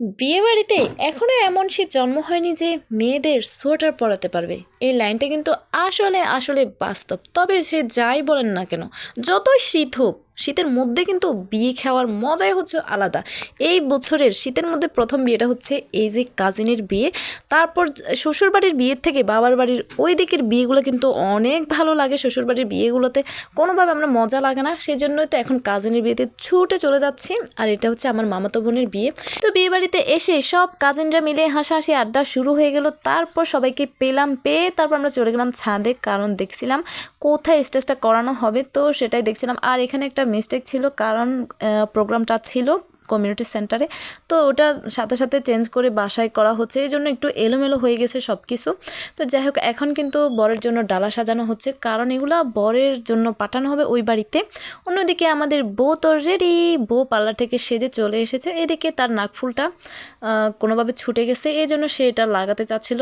বিয়েবাড়িতে এখনও এমন শীত জন্ম হয়নি যে মেয়েদের সোয়েটার পরাতে পারবে। এই লাইনটা কিন্তু আসলে আসলে বাস্তব। তবে সে যাই বলেন না কেন, যতই শীত হোক শীতের মধ্যে কিন্তু বিয়ে খাওয়ার মজাই হচ্ছে আলাদা। এই বছরের শীতের মধ্যে প্রথম বিয়েটা হচ্ছে এই যে কাজিনের বিয়ে। তারপর শ্বশুরবাড়ির বিয়ের থেকে বাবার বাড়ির ওই দিকের বিয়েগুলো কিন্তু অনেক ভালো লাগে। শ্বশুরবাড়ির বিয়েগুলোতে কোনোভাবে আমরা মজা লাগে না। সেই জন্যই তো এখন কাজিনের বিয়েতে ছুটে চলে যাচ্ছি। আর এটা হচ্ছে আমার মামাতো বোনের বিয়ে। তো বিয়ে বাড়িতে এসে সব কাজিনরা মিলে হাসাহাসি আড্ডা শুরু হয়ে গেল। তারপর সবাইকে পেলাম, পেয়ে তারপর আমরা চলে গেলাম ছাদে। কারণ দেখছিলাম কোথায় স্টেজটা করানো হবে, তো সেটাই দেখছিলাম। আর এখানে একটা মিস্টেক ছিল কারণ প্রোগ্রামটা ছিল কমিউনিটি সেন্টারে তো ওটা সাথে সাথে চেঞ্জ করে বাসায় করা হচ্ছে। এই জন্য একটু এলোমেলো হয়ে গেছে সব কিছু তো যাই হোক, এখন কিন্তু বরের জন্য ডালা সাজানো হচ্ছে। কারণ এগুলো বরের জন্য পাঠানো হবে ওই বাড়িতে। অন্যদিকে আমাদের বউ তো রেডি বউ পার্লার থেকে সেজে চলে এসেছে। এদিকে তার নাকফুলটা কোনোভাবে ছুটে গেছে। এই জন্য সে এটা লাগাতে চাচ্ছিল।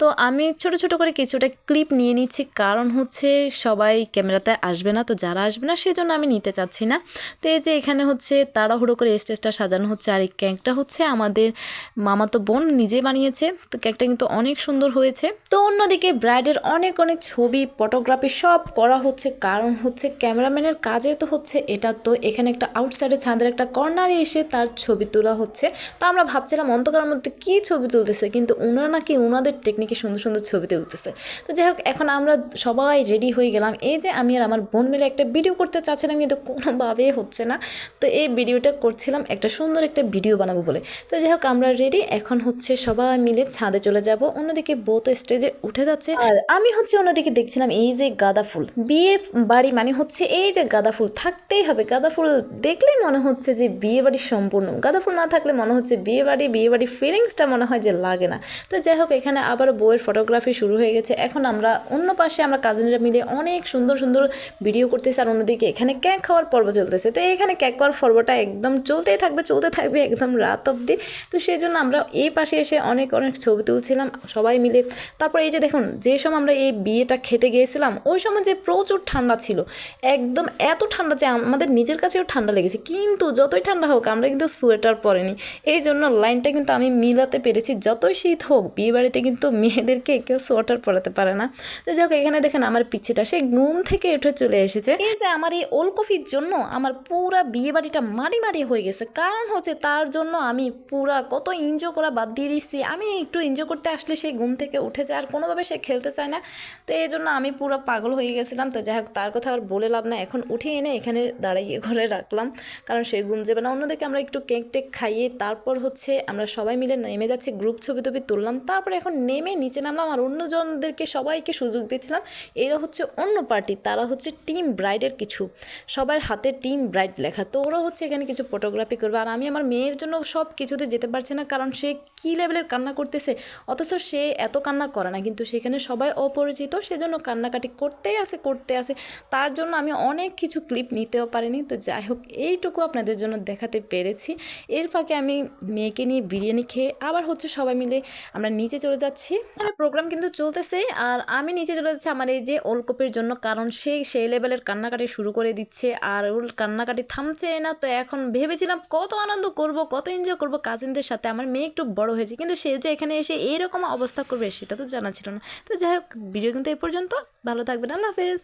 তো আমি ছোট ছোট করে কিছুটা ক্লিপ নিয়ে নিচ্ছি। কারণ হচ্ছে সবাই ক্যামেরাতে আসবে না। তো যারা আসবে না, সেজন্য আমি নিতে চাচ্ছি না। তো এই যে এখানে হচ্ছে তাড়াহুড়ো করে স্টেজটা সাজানো হচ্ছে, আর এই কেকটা হচ্ছে আমাদের মামাতো বোন নিজে বানিয়েছে। তো কেকটা কিন্তু অনেক সুন্দর হয়েছে। তো অন্যদিকে ব্রাইডের অনেক অনেক ছবি, ফটোগ্রাফি সব করা হচ্ছে। কারণ হচ্ছে ক্যামেরাম্যানের কাজে তো হচ্ছে এটা। তো এখানে একটা আউটসাইডে ছাদের একটা কর্নারে এসে তার ছবি তোলা হচ্ছে। তো আমরা ভাবছিলাম অন্ধকারের মধ্যে কী ছবি তুলতেছে, কিন্তু ওনারা নাকি ওনাদের টেকনিকে সুন্দর সুন্দর ছবি তুলতেছে। তো যাই হোক, এখন আমরা সবাই রেডি হয়ে গেলাম। এই যে আমি আর আমার বোন মিলে একটা ভিডিও করতে চাচ্ছিলাম, কিন্তু কোনোভাবেই হচ্ছে না। তো এই ভিডিওটা করছিলাম একটা সুন্দর একটা ভিডিও বানাবো বলে। তো যাই হোক, আমরা রেডি এখন হচ্ছে সবাই মিলে ছাদে চলে যাব। অন্যদিকে বউ তো স্টেজে উঠে যাচ্ছে। আর আমি হচ্ছে অন্যদিকে দেখছিলাম এই যে গাঁদা ফুল। বিয়ে বাড়ি মানে হচ্ছে এই যে গাঁদা ফুল থাকতেই হবে। গাঁদা ফুল দেখলেই মনে হচ্ছে যে বিয়ে বাড়ি সম্পূর্ণ। গাঁদা ফুল না থাকলে মনে হচ্ছে বিয়ে বাড়ি বিয়ে বাড়ি ফিলিংসটা মনে হয় যে লাগে না। তো যাই হোক, এখানে আবার বউয়ের ফটোগ্রাফি শুরু হয়ে গেছে। এখন আমরা অন্য পাশে আমরা কাজিনরা মিলে অনেক সুন্দর সুন্দর ভিডিও করতেছি। আর অন্যদিকে এখানে কেক খাওয়ার পর্ব চলতেছে। তো এখানে কেক খাওয়ার পর্বটা একদম চলতেই থাকবে, চলতে থাকবে একদম রাত অবধি। তো সেই জন্য আমরা এই পাশে এসে অনেক অনেক ছবি তুলছিলাম, সবাই মিলে। তারপর এই যে দেখুন, যে সময় আমরা এই বিয়েটা খেতে গিয়েছিলাম, ওই সময় যে প্রচুর ঠান্ডা ছিল, একদম এত ঠান্ডা যে আমাদের নিজের কাছেও ঠান্ডা লেগেছে। কিন্তু যতই ঠান্ডা হোক, আমরা কিন্তু সোয়েটার পরেনি। এই জন্য লাইনটা কিন্তু আমি মিলাতে পেরেছি, যতই শীত হোক, বিয়েবাড়িতে কিন্তু মেয়েদেরকে কেউ সোয়েটার পরাতে পারে না। তো যাই হোক, এখানে দেখেন আমার পিছিটা সে ঘুম থেকে উঠে চলে এসেছে। এই যে আমার এই ওলকফির জন্য আমার পুরা বিয়েবাড়িটা মারি মারি হয়ে গেছে। কারণ হচ্ছে তার জন্য আমি পুরা কত এনজয় করা বাদ দিয়ে দিচ্ছি আমি একটু এনজয় করতে আসলে সে ঘুম থেকে উঠে যায় আর কোনোভাবে সে খেলতে চায় না। তো এই জন্য আমি পুরো পাগল হয়ে গেছিলাম। তো যাই হোক, তার কথা আর বলে লাভ না এখন উঠে এনে এখানে দাঁড়াইয়ে ঘরে রাখলাম। কারণ সে ঘুম যাবে না। অন্যদিকে আমরা একটু কেক টেক খাইয়ে তারপর হচ্ছে আমরা সবাই মিলে নেমে যাচ্ছি। গ্রুপ ছবি টবি তুললাম। তারপর এখন নেমে নিচে নামলাম আর অন্যজনদেরকে সবাইকে সুযোগ দিচ্ছিলাম এরা হচ্ছে অন্য পার্টি তারা হচ্ছে টিম ব্রাইডের কিছু। সবার হাতে টিম ব্রাইড লেখা। তো ওরা হচ্ছে এখানে কিছু ফটোগ্রাফি করবে। আর আমি আমার মেয়ের জন্য সব কিছুতে যেতে পারছি না, কারণ সে কী লেভেলের কান্না করতেছে? অথচ সে এত কান্না করে না, কিন্তু সেখানে সবাই অপরিচিত, সেজন্য কান্নাকাটি করতেই আসে করতে আসে তার জন্য আমি অনেক কিছু ক্লিপ নিতেও পারিনি। তো যাই হোক, এইটুকু আপনাদের জন্য দেখাতে পেরেছি। এর ফাঁকে আমি মেয়েকে নিয়ে বিরিয়ানি খেয়ে আবার হচ্ছে সবাই মিলে আমরা নিচে চলে যাচ্ছি। আর প্রোগ্রাম কিন্তু চলতেছে, আর আমি নিচে চলে যাচ্ছি আমার এই যে ওলকপের জন্য, কারণ সে সেই লেভেলের কান্নাকাটি শুরু করে দিচ্ছে, আর ওর কান্নাকাটি থামছে না। তো এখন ভেবেছিলাম কত আনন্দ করব, কত এনজয় করব কাজিনদের সাথে, আমার মেয়ে একটু বড় হয়েছে, কিন্তু সে যে এখানে এসে এইরকম অবস্থা করবে, সেটা তো জানা ছিল না। তো যাই হোক ভিডিও কিন্তু এই পর্যন্ত। ভালো থাকবেন, আল্লাহ হাফেজ।